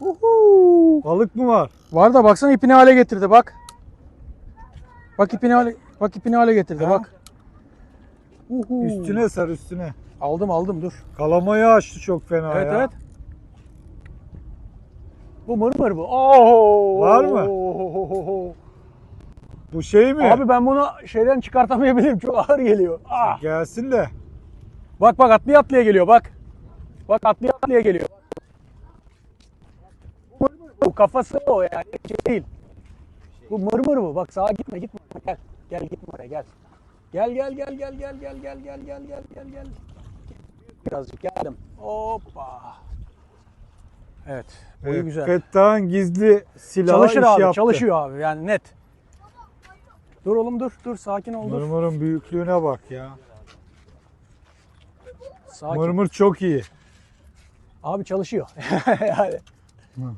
Uhu. Balık mı var? Var da baksana ipini hale getirdi bak. Bak ipini hale, bak ipini hale getirdi Ha? bak. Uhu. Üstüne sar üstüne. Aldım aldım dur. Kalamayı açtı çok fena Evet ya. evet. Bu mırmır bu. Oo. Var mı? Bu şey mi? Abi ben bunu şeyden çıkartamayabilirim. Çok ağır geliyor. Ah. Gelsin de. Bak bak atlaya atlaya geliyor bak. Bak atlaya atlaya geliyor. Bu kafası o yani şey değil. Bu mırmır bu. Bak sağa gitme gitme. Gel. Gel gitme oraya gel. Gel gel gel gel gel gel gel gel gel gel gel gel. Birazcık geldim. Hoppa. Evet. Boyu Evet, güzel. Fettah'ın gizli silahı Çalışır abi. yaptı. Çalışıyor abi. Yani net. Dur oğlum dur. Dur sakin ol dur. Mırmırın büyüklüğüne bak ya. Sakin. Mırmır çok iyi. Abi çalışıyor. yani. Hı.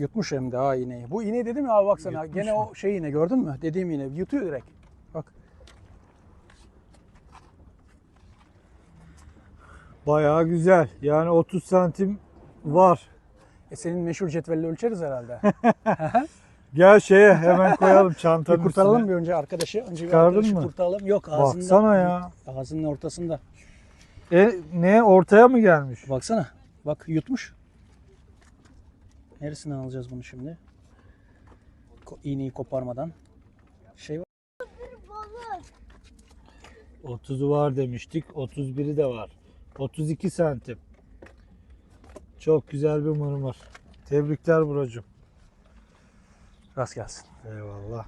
Yutmuş hem de ha iğneyi. Bu iğne dedim ya abi baksana. Yutmuş Gene mu? o şey iğne gördün mü? Dediğim iğne. Yutuyor direkt. Bak. Bayağı güzel. Yani 30 santim var. E senin meşhur cetvelle ölçeriz herhalde. Gel şeye hemen koyalım çantanın bir kurtaralım üstüne. bir önce arkadaşı. Önce bir Çıkardın arkadaşı mı? kurtaralım. Yok ağzında. Baksana ya. Ağzının ortasında. E, ne ortaya mı gelmiş? Baksana. Bak yutmuş. Neresinden alacağız bunu şimdi? Ko- iğneyi koparmadan. Şey var. 30'u var demiştik. 31'i de var. 32 santim. Çok güzel bir mırmır. Tebrikler brocum. Rast gelsin. Eyvallah.